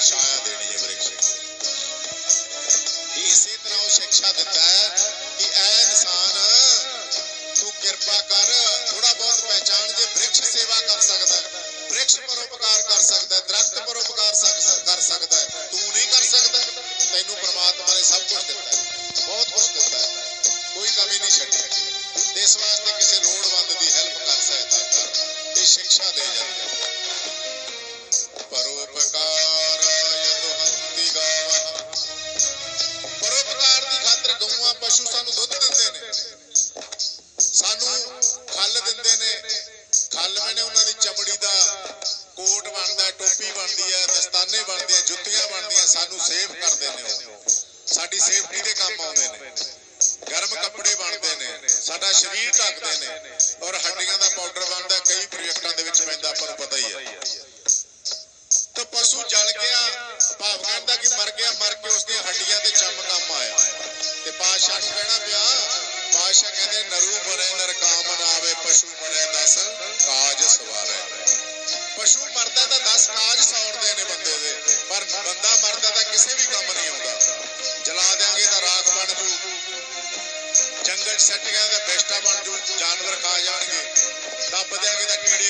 ਛਾਇਆ ਦੇਣੀ ਹੈ ਬ੍ਰਿਕਸ਼ ਇਸੇ ਤਰ੍ਹਾਂ ਉਹ ਸਿੱਖਿਆ ਦਿੰਦਾ ਹੈ ਕਿ ਇਹ ਇਨਸਾਨ ਪਸ਼ੂ ਸਾਨੂੰ ਦੁੱਧ ਦਿੰਦੇ ਨੇ। ਸਾਨੂੰ ਖੱਲ ਦਿੰਦੇ ਨੇ। ਖੱਲ ਮੈਨੇ ਉਹਨਾਂ ਦੀ ਚਮੜੀ ਦਾ ਕੋਟ ਬਣਦਾ, ਟੋਪੀ ਬਣਦੀ ਹੈ, ਦਸਤਾਨੇ ਬਣਦੇ ਆ, ਜੁੱਤੀਆਂ ਬਣਦੀਆਂ, ਸਾਨੂੰ ਸੇਫ ਕਰਦੇ ਨੇ ਉਹ। ਸਾਡੀ ਸੇਫਟੀ ਦੇ ਕੰਮ ਆਉਂਦੇ ਨੇ। ਗਰਮ ਕੱਪੜੇ ਬਣਦੇ ਨੇ, ਸਾਡਾ ਸਰੀਰ ਢੱਕਦੇ ਨੇ ਔਰ ਹੱਡੀਆਂ ਦਾ ਪਾਊਡਰ ਤੇ ਨੂੰ ਕਹਿਣਾ ਪਿਆ, ਪਾਤਸ਼ਾਹ ਕਹਿੰਦੇ, ਨਰੂ ਮਰੇ, ਨਰਕਾਮ ਨਾ ਆਵੇ, ਪਸ਼ੂ ਮਰੇ, ਦਸ ਕਾਜ ਸਵਾਰੇ। ਪਸ਼ੂ ਮਰਦਾ ਤਾਂ 10 ਕਾਜ ਸੌਰਦੇ ਨੇ ਬੰਦੇ ਦੇ, ਪਰ ਬੰਦਾ ਮਰਦਾ ਤਾਂ ਕਿਸੇ ਵੀ ਕੰਮ ਨਹੀਂ ਆਉਂਦਾ। ਜਲਾ ਦਿਆਂਗੇ ਤਾਂ ਰਾਖ ਬਣ ਜੂ। ਜੰਗਲ ਸੱਟ ਗਿਆ ਤਾਂ ਬੇਸਟਾ ਬਣ ਜੂ, ਜਾਨਵਰ ਖਾ ਜਾਣਗੇ। ਦੱਬ ਦਿਆਂਗੇ ਤਾਂ ਕੀੜੇ